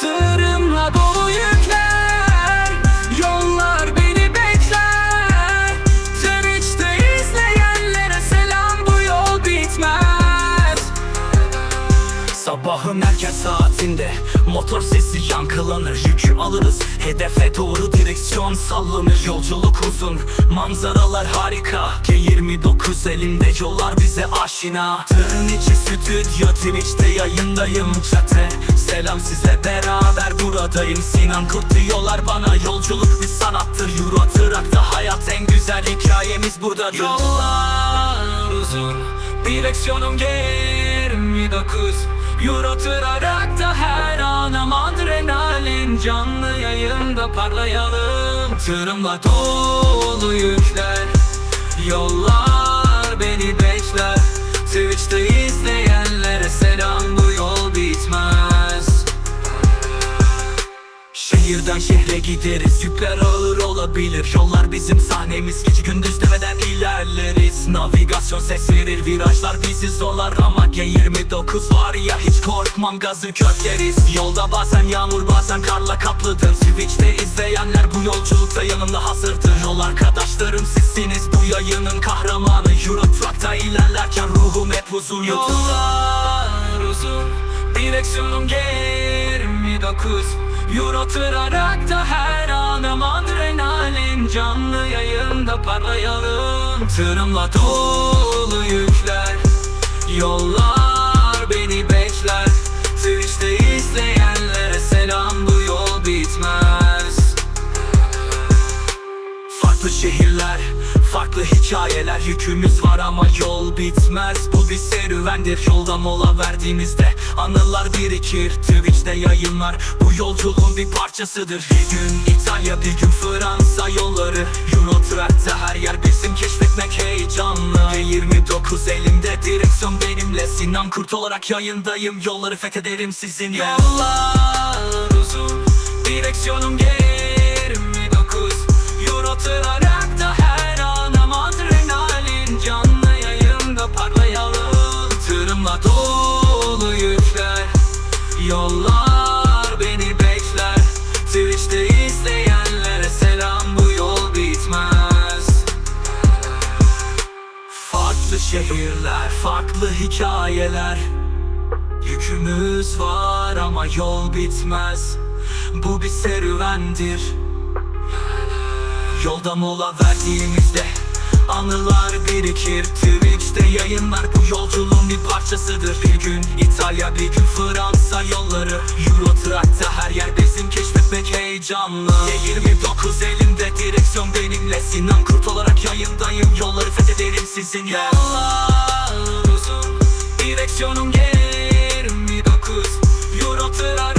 Sırımla dolu yükler Yollar beni bekler. Twitch'te izleyenlere selam bu yol bitmez. Sabahın erken saatinde Motor sesi yankılanır. Yükü alırız Hedefe doğru direksiyon sallanır. Yolculuk uzun Manzaralar harika. G29 elimde yollar bize aşina. Tırın içi stüdyo Twitch'te yayındayım çate Selam size beraber buradayım. Sinan Kurt diyorlar bana Yolculuk. Bir sanattır Euro Trak'ta hayat en güzel hikayemiz buradadır Yollar uzun Direksiyonum G29. Euro Trak'ta her anım adrenalin. Canlı yayında parlayalım. Tırımla dolu yükler. Yollar beni bekler. Twitch'te Şehirden şehre gideriz. Yükler ağır olabilir. Yollar bizim sahnemiz. Gece gündüz demeden ilerleriz. Navigasyon ses verir. Virajlar bizi zorlar Ama G29 var ya Hiç korkmam. Gazı kökleriz Yolda bazen yağmur bazen karla kaplıdır. Twitch'te izleyenler bu yolculukta yanımda hazırdır. Yol arkadaşlarım sizsiniz. Bu yayının kahramanı. Euro Truck'ta ilerlerken ruhum hep huzurludur Yollar uzun Direksiyonum G29 Euro Trak'ta her anım adrenalin Canlı yayında parlayalım. Tırımla dolu yükler Yollar beni bekler. Twitch'te izleyenlere selam bu yol bitmez. Farklı şehirler, farklı hikayeler Yükümüz var ama yol bitmez. Bu bir serüvendir yolda mola verdiğimizde. Anılar birikir, Twitch'te yayınlar Bu yolculuğun bir parçasıdır. Bir gün İtalya, bir gün Fransa yolları. Euro Truck'ta her yer bizim keşfetmek heyecanlı. G29 elimde direksiyon benimle. Sinan Kurt olarak yayındayım. Yolları fethederim sizinle Yollar. Uzun, direksiyonum G29 Euro Farklı şehirler, farklı hikayeler. Yükümüz var ama yol bitmez. Bu bir serüvendir. Yolda mola verdiğimizde Anılar birikir. Twitch'te yayınlar bu yolculuğun bir parçasıdır. Bir gün İtalya bir gün Fransa yolları. Euro her yer heyecanlı G29 elimde direksiyon benimle. Sinan Kurt olarak yayındayım. Yolları fethederim sizinle Yollar uzun Direksiyonum G29 Euro Trak'ta